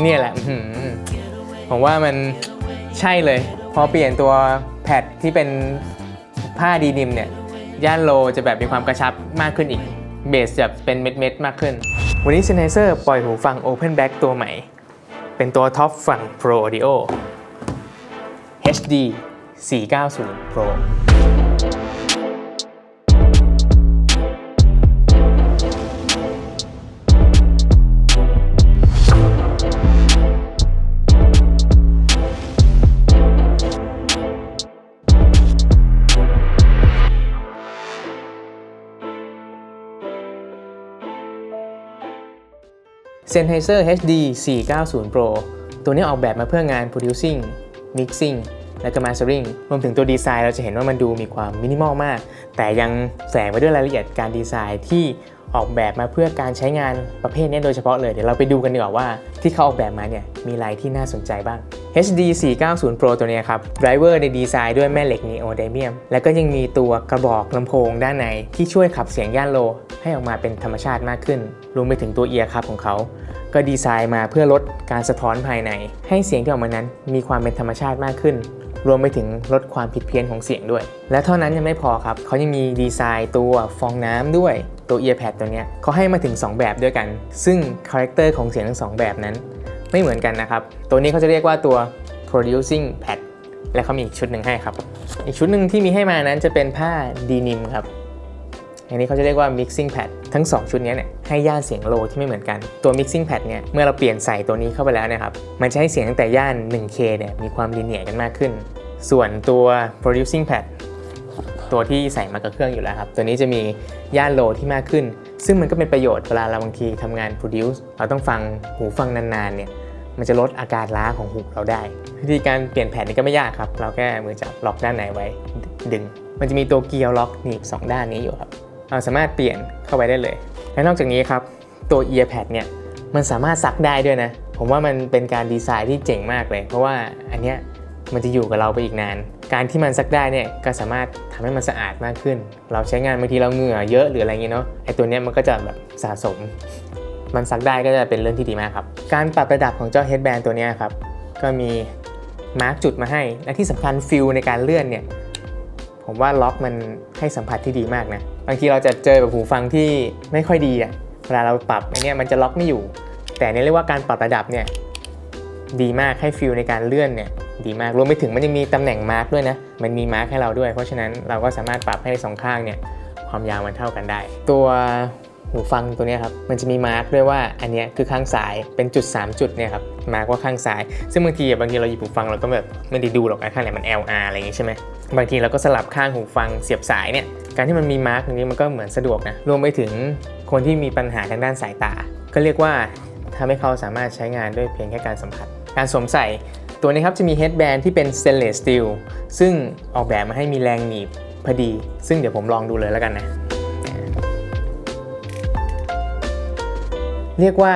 เนี่ยแหละผมว่ามันใช่เลย พอเปลี่ยนตัวแพดที่เป็นผ้าดีนิมเนี่ย ย่านโลจะแบบมีความกระชับมากขึ้นอีก เบสจะเป็นเม็ดๆมากขึ้น วันนี้ Sennheiser ปล่อยหูฟัง Open Back ตัวใหม่ เป็นตัวท็อปฝั่ง Pro Audio HD 490 Pro เซนไฮเซอร์ HD 490 Pro ตัวนี้ออกแบบมาเพื่องาน Producing Mixing และก็ Mastering รวมถึงตัวดีไซน์เราจะเห็นว่ามันดูมีความมินิมอลมาก แต่ยังแฝงไว้ด้วยรายละเอียดการดีไซน์ที่ออกแบบมาเพื่อการใช้งานประเภทนี้โดยเฉพาะเลย เดี๋ยวเราไปดูกันดีกว่าว่าที่เขาออกแบบมาเนี่ยมีอะไรที่น่าสนใจบ้าง HD 490 Pro ตัวนี้ครับไดรเวอร์ในดีไซน์ด้วยแม่เหล็ก Neodymium แล้วก็ยังมีตัวกระบอกลำโพงด้านใน ที่ช่วยขับเสียงย่านโล ให้ออกมาเป็นธรรมชาติมากขึ้น รวมไปถึงตัวเอียร์ครับของเขา ก็ดีไซน์มาเพื่อลดการสะท้อนภายใน ให้เสียงที่ออกมานั้นมีความเป็นธรรมชาติมากขึ้นรวมไปถึงลดความผิดเพี้ยนของเสียงด้วย และเท่านั้นยังไม่พอครับ เขายังมีดีไซน์ตัวฟองน้ำด้วย ตัว earpad ตัวนี้เขาให้มาถึง 2 แบบด้วยกัน ซึ่งคาแรคเตอร์ของเสียงทั้งสองแบบนั้น ไม่เหมือนกันนะครับ ตัวนี้เขาจะเรียกว่าตัว producing pad และเขามีอีกชุดหนึ่งให้ครับ อีกชุดหนึ่งที่มีให้มานั้นจะเป็นผ้าดีนิมครับอันนี้เขาจะเรียกว่า mixing pad ทั้ง 2 ชุดนี้เนี่ยให้ย่านเสียงโลที่ไม่เหมือนกัน ตัว mixing pad เนี่ยเมื่อเราเปลี่ยนใส่ตัวนี้เข้าไปแล้วนะครับ มันจะให้เสียงตั้งแต่ย่าน 1K เนี่ยมีความลีเนียกันมากขึ้น ส่วนตัว producing pad ตัวที่ใส่มากับเครื่องอยู่แล้วครับ ตัวนี้จะมีย่านโลที่มากขึ้น ซึ่งมันก็เป็นประโยชน์เวลาเราบางทีทำงาน produce เราต้องฟังหูฟังนานๆเนี่ย มันจะลดอาการล้าของหูเราได้ วิธีการเปลี่ยนแผ่นนี่ก็ไม่ยากครับ เราแค่มือจับล็อกด้านไหนไว้ดึง มันจะมีตัวเกียร์ล็อกหนีบสองด้านนี้อยู่ครับ เราสามารถเปลี่ยนเข้าไปได้เลย และนอกจากนี้ครับตัว earpad เนี่ยมันสามารถซักได้ด้วยนะ ผมว่ามันเป็นการดีไซน์ที่เจ๋งมากเลย เพราะว่าอันเนี้ยมันจะอยู่กับเราไปอีกนาน การที่มันซักได้เนี่ยก็สามารถทำให้มันสะอาดมากขึ้น เราใช้งานบางทีเราเหงื่อเยอะหรืออะไรเงี้ยเนาะไอตัวเนี้ยมันก็จะแบบสะสม มันซักได้ก็จะเป็นเรื่องที่ดีมากครับ การปรับระดับของเจ้า headband ตัวนี้ครับ ก็มีมาร์กจุดมาให้ และที่สำคัญฟิลในการเลื่อนเนี่ย ผมว่าล็อกมันให้สัมผัสที่ดีมากนะ บางทีเราจะเจอแบบหูฟังที่ไม่ค่อยดีอะเวลาเราปรับอันนี้มันจะล็อกไม่อยู่ แต่เนี่ยเรียกว่าการปรับระดับเนี่ยดีมากให้ฟิลในการเลื่อนเนี่ยดีมาก รวมไปถึงมันยังมีตำแหน่งมาร์กด้วยนะ มันมีมาร์กให้เราด้วย เพราะฉะนั้นเราก็สามารถปรับให้สองข้างเนี่ยความยาวมันเท่ากันได้ ตัว หูฟังตัวนี้ครับมันจะมีมาร์กด้วยว่าอันนี้คือข้างซ้ายเป็นจุด 3 จุดเนี่ยครับมาร์กว่าข้างซ้าย ซึ่งบางทีอะบางทีเราหยิบหูฟังเราก็แบบไม่ได้ดูหรอกนะข้างไหนมัน LR อะไรอย่างงี้ใช่ไหมบางทีเราก็สลับข้างหูฟังเสียบสายเนี่ยการที่มันมีมาร์กตรงนี้มันก็เหมือนสะดวกนะรวมไปถึงคนที่มีปัญหาทางด้านสายตา ก็เรียกว่าทำให้เขาสามารถใช้งานด้วยเพียงแค่การสัมผัส การสวมใส่ตัวนี้ครับจะมี headband ที่เป็น stainless steel ซึ่งออกแบบมาให้มีแรงหนีบพอดี ซึ่งเดี๋ยวผมลองดูเลยแล้วกันนะ เรียกว่า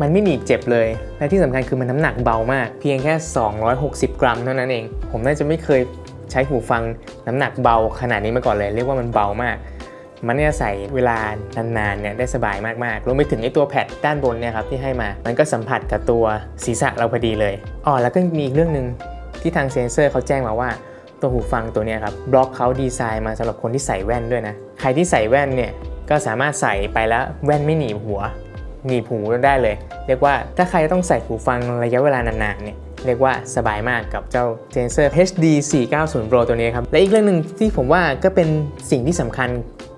มันไม่หนีบเจ็บเลย และที่สำคัญคือมันน้ำหนักเบามาก เพียงแค่ 260 กรัมเท่านั้นเอง ผมน่าจะไม่เคยใช้หูฟังน้ำหนักเบาขนาดนี้มาก่อนเลย เรียกว่ามันเบามาก มันเนี่ยใส่เวลานานๆเนี่ยได้สบายมากๆรวมไปถึงไอ้ตัวแพดด้านบนเนี่ยครับที่ให้มา มันก็สัมผัสกับตัวศีรษะเราพอดีเลยอ๋อแล้วก็มีอีกเรื่องหนึ่งที่ทางเซนเซอร์เขาแจ้งมาว่าตัวหูฟังตัวเนี้ยครับบล็อกเขาดีไซน์มาสำหรับคนที่ใส่แว่นด้วยนะ ใครที่ใส่แว่นเนี่ยก็สามารถใส่ไปแล้วแว่นไม่หนีบหัว หนีบหูได้เลย เรียกว่าถ้าใครต้องใส่หูฟังระยะเวลานานๆเนี่ยเรียกว่าสบายมากกับเจ้า Sensor HD 490 Pro ตัวนี้ครับ และอีกเรื่องหนึ่งที่ผมว่าก็เป็นสิ่งที่สำคัญ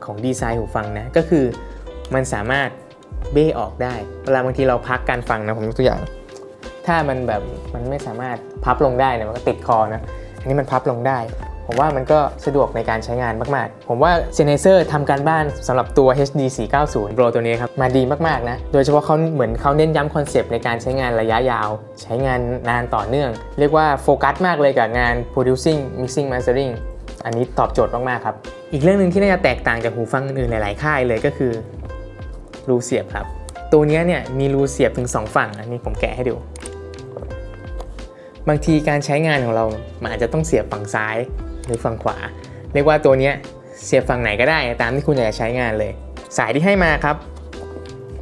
ของดีไซน์หูฟังนะ ก็คือมันสามารถเบ้ออกได้ เวลาบางทีเราพักการฟังนะผมยกตัวอย่าง ถ้ามันแบบมันไม่สามารถพับลงได้เนี่ยมันก็ติดคอนะ อันนี้มันพับลงได้ ผมว่ามันก็สะดวกในการใช้งานมาก ๆ ผมว่า Sennheiser ทำการบ้านสำหรับตัว HD 490 Pro ตัวนี้ครับ มาดีมาก ๆ นะ โดยเฉพาะเขาเหมือนเขาเน้นย้ำคอนเซปต์ในการใช้งานระยะยาว ใช้งานนานต่อเนื่อง เรียกว่าโฟกัสมากเลยกับงาน producing mixing mastering อันนี้ตอบโจทย์มาก ๆ ครับ อีกเรื่องหนึ่งที่น่าจะแตกต่างจากหูฟังอื่นหลาย ๆ ค่ายเลยก็คือรูเสียบครับ ตัวนี้เนี่ยมีรูเสียบถึง 2 ฝั่ง อันนี้ผมแกะให้ดู บางทีการใช้งานของเรา มันอาจจะต้องเสียบฝั่งซ้าย หรือฝั่งขวา เรียกว่าตัวนี้เสียบฝั่งไหนก็ได้ตามที่คุณอยากจะใช้งานเลย สายที่ให้มาครับ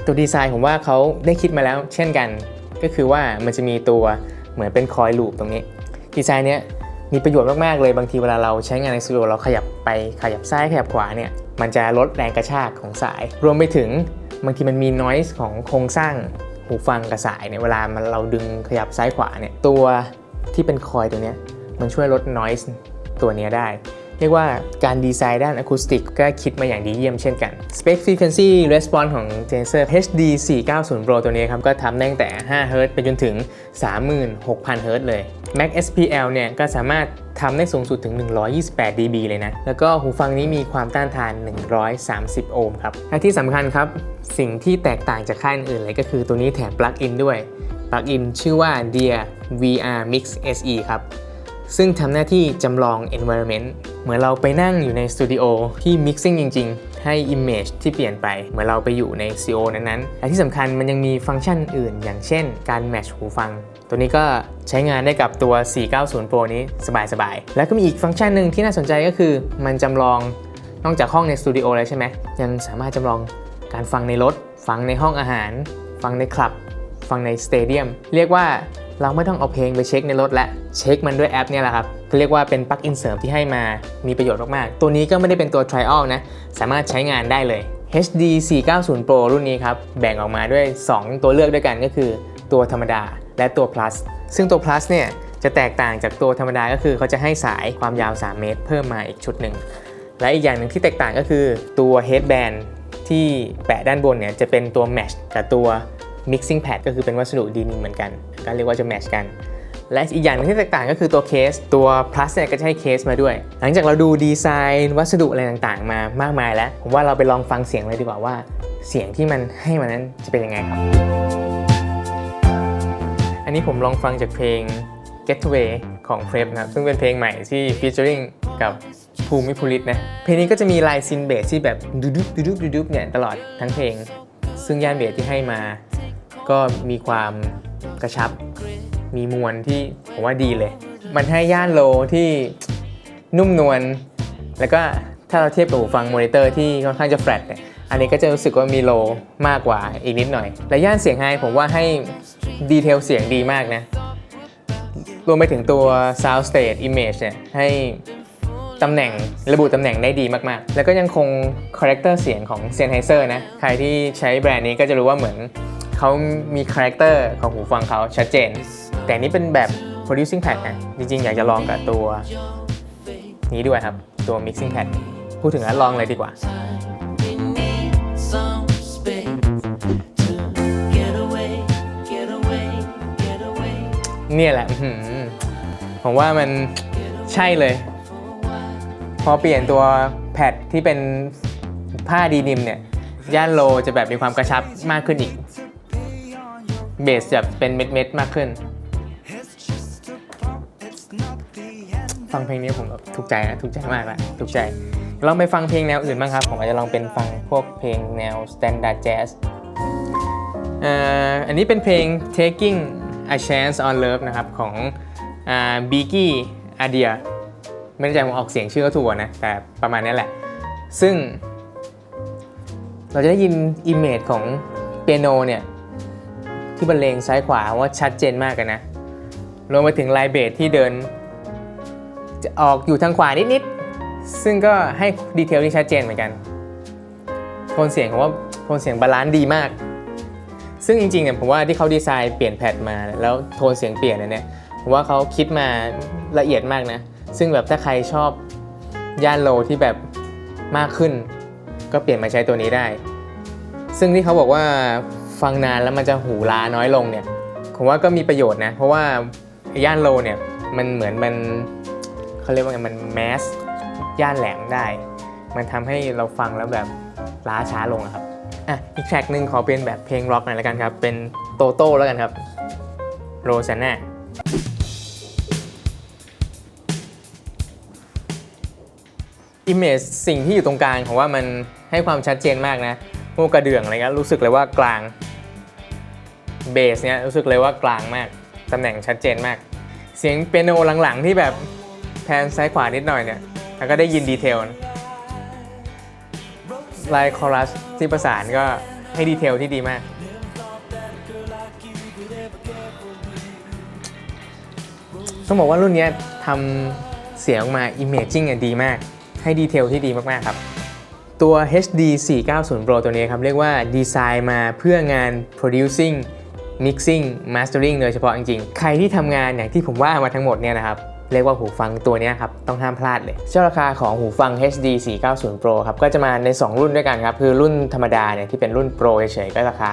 ตัวดีไซน์ผมว่าเขาได้คิดมาแล้ว เช่นกัน ก็คือว่ามันจะมีตัวเหมือนเป็นคอยลูปตรงนี้ ดีไซน์เนี้ยมีประโยชน์มาก ๆ เลยบางทีเวลาเราใช้งานในสตูดิโอเราขยับไปขยับซ้ายขยับขวาเนี่ยมันจะลดแรงกระชากของสาย รวมไปถึงบางทีมันมี noise ของโครงสร้างหูฟังกับสายเนี่ยเวลามันเราดึงขยับซ้ายขวาเนี่ยตัวที่เป็นคอยตัวเนี้ยมันช่วยลด noise ตัวเนี้ได้ เรียกว่าการดีไซน์ด้านอะคูสติกก็คิดมาอย่างดีเยี่ยมเช่นกัน Spec Frequency Response ของ Tensor HD 490 Pro ตัวนี้ครับ ก็ทำได้ตั้งแต่ 5 Hz ไปจนถึง 36,000 Hz เลย Max SPL เนี่ยก็สามารถทำได้สูงสุดถึง 128 dB เลยนะ แล้วก็หูฟังนี้มีความต้านทาน 130 โอห์มครับ และที่สำคัญครับ สิ่งที่แตกต่างจากค่ายอื่นๆเลยก็คือตัวนี้แถมปลั๊กอินด้วย ปลั๊กอินชื่อว่า Dear VR Mix SE ครับ ซึ่งทำหน้าที่จำลอง environment เหมือนเราไปนั่งอยู่ในสตูดิโอที่ mixing จริง ๆ ให้ image ที่เปลี่ยนไป เหมือนเราไปอยู่ใน CO นั้นๆและที่สำคัญมันยังมีฟังก์ชันอื่น อย่างเช่น การ match หูฟัง ตัวนี้ก็ใช้งานได้กับตัว 490 Pro นี้สบายๆ แล้วก็มีอีกฟังก์ชันหนึ่งที่น่าสนใจก็คือ มันจำลองนอกจากห้องในสตูดิโอแล้วใช่ไหมยังสามารถจำลองการฟังในรถ ฟังในห้องอาหาร ฟังในคลับ ฟังในสเตเดียม เรียกว่า เราไม่ต้องเอาเพลงไปเช็คในรถและเช็คมันด้วยแอปเนี่ยแหละครับเขาเรียกว่าเป็นปลั๊กอินเสริมที่ให้มามีประโยชน์มากๆ ตัวนี้ก็ไม่ได้เป็นตัว trial นะ สามารถใช้งานได้เลย HD 490 Pro รุ่นนี้ครับ แบ่งออกมาด้วย 2 ตัวเลือกด้วยกันก็คือ ตัวธรรมดาและตัว plus ซึ่งตัว plus เนี่ยจะแตกต่างจากตัวธรรมดาก็คือเขาจะให้สายความยาว 3 เมตร เพิ่มมาอีกชุดหนึ่ง และอีกอย่างหนึ่งที่แตกต่างก็คือตัว headband ที่แปะด้านบนเนี่ยจะเป็นตัว mesh กับตัว mixing pad ก็คือเป็นวัสดุดีนิมเหมือนกัน ก็เรียกว่าจะ match กัน และอีกอย่างนึงที่แตกต่างก็คือตัวเคสตัว plus เนี่ยก็จะให้เคสมาด้วย หลังจากเราดูดีไซน์วัสดุอะไรต่างๆ มามากมายแล้ว ผมว่าเราไปลองฟังเสียงเลยดีกว่าว่า เสียงที่มันให้มานั้นจะเป็นยังไงครับ อันนี้ผมลองฟังจากเพลง Getaway ของ p r e p นะครับ ซึ่งเป็นเพลงใหม่ที่ featuring กับภูมิภูริตนะ เพลงนี้ก็จะมีลายซินเบสที่แบบดูดุบดูดุบดูดุบเนี่ยตลอดทั้งเพลง ซึ่งย่านเบสที่ให้มา ก็มีความ กระชับ มีมวลที่ผมว่าดีเลย มันให้ย่านโลที่นุ่มนวล แล้วก็ถ้าเราเทียบกับหูฟังมอนิเตอร์ที่ค่อนข้างจะแฟลตเนี่ย อันนี้ก็จะรู้สึกว่ามีโลมากกว่าอีกนิดหน่อย และย่านเสียงไฮผมว่าให้ดีเทลเสียงดีมากนะ รวมไปถึงตัว sound state image เนี่ยให้ตำแหน่งระบุตำแหน่งได้ดีมากๆ แล้วก็ยังคงคาแรคเตอร์เสียงของ Sennheiser นะ ใครที่ใช้แบรนด์นี้ก็จะรู้ว่าเหมือน เขามีคาแรคเตอร์ของหูฟังเขาชัดเจน แต่นี่เป็นแบบ producing pad นะจริงๆ อยากจะลองกับตัวนี้ด้วยครับ ตัว mixing pad พูดถึงแล้วลองเลยดีกว่าเนี่ยแหละ ผมว่ามันใช่เลย พอเปลี่ยนตัวแพดที่เป็นผ้าดีนิมเนี่ย ย่านโลจะแบบมีความกระชับมากขึ้นอีก เบสจะเป็นเม็ดๆมากขึ้น ฟังเพลงนี้ผมแบบถูกใจนะถูกใจมากละถูกใจ ลองไปฟังเพลงแนวอื่นบ้างครับ ผมอาจจะลองเป็นฟังพวกเพลงแนว standard jazz เอ่ออันนี้เป็นเพลง taking a chance on love นะครับ ของบีกี้อาเดียไม่แน่ใจผมออกเสียงชื่อเขาถูกนะ แต่ประมาณนี้แหละ ซึ่ง เราจะได้ยิน image ของเปียโนเนี่ย ที่บรรเลงซ้ายขวาว่าชัดเจนมากเลยนะรวมไปถึงลายเบสที่เดิน จะออกอยู่ทางขวานิดๆ ซึ่งก็ให้ดีเทลที่ชัดเจนเหมือนกัน โทนเสียงผมว่าโทนเสียงบาลานซ์ดีมาก ซึ่งจริงๆเนี่ยผมว่าที่เขาดีไซน์เปลี่ยนแพทมาแล้วโทนเสียงเปลี่ยนเนี่ยผมว่าเขาคิดมาละเอียดมากนะ ซึ่งแบบถ้าใครชอบย่านโลที่แบบมากขึ้น ก็เปลี่ยนมาใช้ตัวนี้ได้ ซึ่งที่เขาบอกว่า ฟังนานแล้วมันจะหูล้าน้อยลงเนี่ยผมว่าก็มีประโยชน์นะ เพราะว่าย่านโลเนี่ยมันเหมือนมันเขาเรียกว่าไงมันแมสย่านแหลมได้ มันทำให้เราฟังแล้วแบบล้าช้าลงครับอะอีกแทร็กหนึ่งขอเป็นแบบเพลงร็อกหน่อยแล้วกันครับ เป็นโตโต้แล้วกันครับโรซาน่าอิมเมจสิ่งที่อยู่ตรงกลางของว่ามันให้ความชัดเจนมากนะพวกกระเดื่องอะไรเงี้ยรู้สึกเลยว่ากลาง เบสเนี้ยรู้สึกเลยว่ากลางมาก ตำแหน่งชัดเจนมาก เสียงเปียโนหลังๆ ที่แบบแพนซ้ายขวานิดหน่อยเนี่ย แล้วก็ได้ยินดีเทลลายคอรัสที่ประสานก็ให้ดีเทลที่ดีมาก ต้องบอกว่ารุ่นเนี้ยทำเสียงออกมา Imaging อะดีมาก ให้ดีเทลที่ดีมากๆครับ ตัว HD 490 Pro ตัวนี้ครับ เรียกว่าดีไซน์มาเพื่องาน producing mixing mastering โดยเฉพาะจริงๆ ใครที่ทำงานอย่างที่ผมว่ามาทั้งหมดเนี่ยนะครับเรียกว่าหูฟังตัวนี้ครับ ต้องห้ามพลาดเลย เจ้าราคาของหูฟัง HD 490 Pro ครับ ก็จะมาใน 2 รุ่นด้วยกันครับ คือรุ่นธรรมดาเนี่ยที่เป็นรุ่น Pro เฉยๆก็ราคา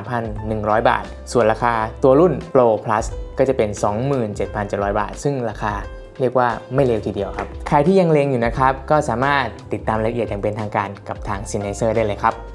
23,100 บาท ส่วนราคาตัวรุ่น Pro Plus ก็จะเป็น 27,700 บาท ซึ่งราคาเรียกว่าไม่เลวทีเดียวครับ ใครที่ยังเลงอยู่นะครับ ก็สามารถติดตามรายละเอียดอย่างเป็นทางการกับทาง s y n h e s e r ได้เลยครับ